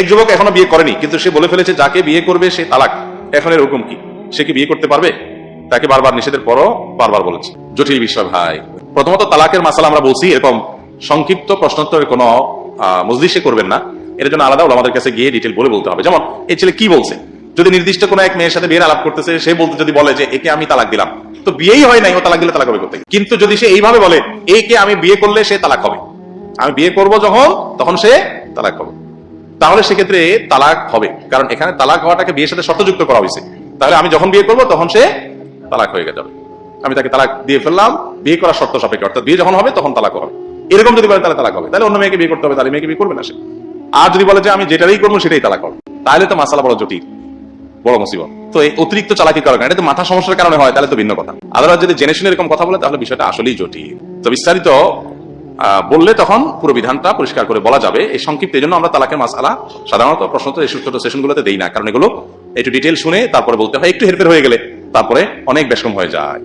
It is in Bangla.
এক যুবক এখনও বিয়ে করেনি, কিন্তু সে বলে ফেলেছে, যাকে বিয়ে করবে সে তালাক। এখন এর হুকুম কি? সে কি বিয়ে করতে পারবে? তাকে বারবার নিষেধের পরও বারবার বলেছে। জটিল বিষয় ভাই। প্রথমত তালাকের মাসালা আমরা বলছি, এরকম সংক্ষিপ্ত প্রশ্নোত্তরের কোনো মজলিসে করবেন না। এর জন্য আলাদা আমাদের কাছে গিয়ে ডিটেল বলে বলতে হবে। যেমন, এই ছেলে কি বলছে? যদি নির্দিষ্ট কোনো এক মেয়ের সাথে বিয়ের আলাপ করতেছে, সে বলতে যদি বলে যে, একে আমি তালাক দিলাম। তো বিয়েই হয় নাই, ও তালাক দিলে তালাক হবে করতে কিন্তু যদি সে এইভাবে বলে, একে আমি বিয়ে করলে সে তালাক হবে। আমি বিয়ে করব যখন, তখন সে তালাক হবে। তাহলে সেক্ষেত্রে তালাক হবে। কারণ এখানে তালাক হওয়াটাকে বিয়ের সাথে শর্তযুক্ত করা হয়েছে। তাহলে আমি যখন বিয়ে করব, তখন সে তালাক হয়ে যাবে আমি তাকে তালাক দিয়ে ফেললাম। বিয়ে করার শর্ত সাপেক্ষে, অর্থাৎ বিয়ে যখন হবে, তখন তালাক হবে। এরকম যদি বলে, তাহলে তালাক হবে। তাহলে অন্য মেয়েকে বিয়ে করতে হবে, তাহলে মেয়েকে বিয়ে করবে না সে। আর যদি বলে যে, আমি যেটাই করব, সেটাই তালাক হবে। তাহলে তো মাসালা বড় জটিল, বড় মুসিবত। তো এই অতিরিক্ত চালাকি করার কারণে মাথা সমস্যার কারণে হয়, তাহলে তো ভিন্ন কথা। আদালত যদি জেনে শুনে এরকম কথা বলে, তাহলে বিষয়টা আসলেই জটিল। তো বিস্তারিত বললে তখন পুরো বিধানটা পরিষ্কার করে বলা যাবে। এই সংক্ষিপ্ত এই জন্য আমরা তালাকের মাসালা সাধারণত প্রশ্নত এই ছোট সেশনগুলোতে দেই না, কারণ এগুলো একটু ডিটেল শুনে তারপরে বলতে হয়, একটু হেরফের হয়ে গেলে তারপরে অনেক বেশকম হয়ে যায়।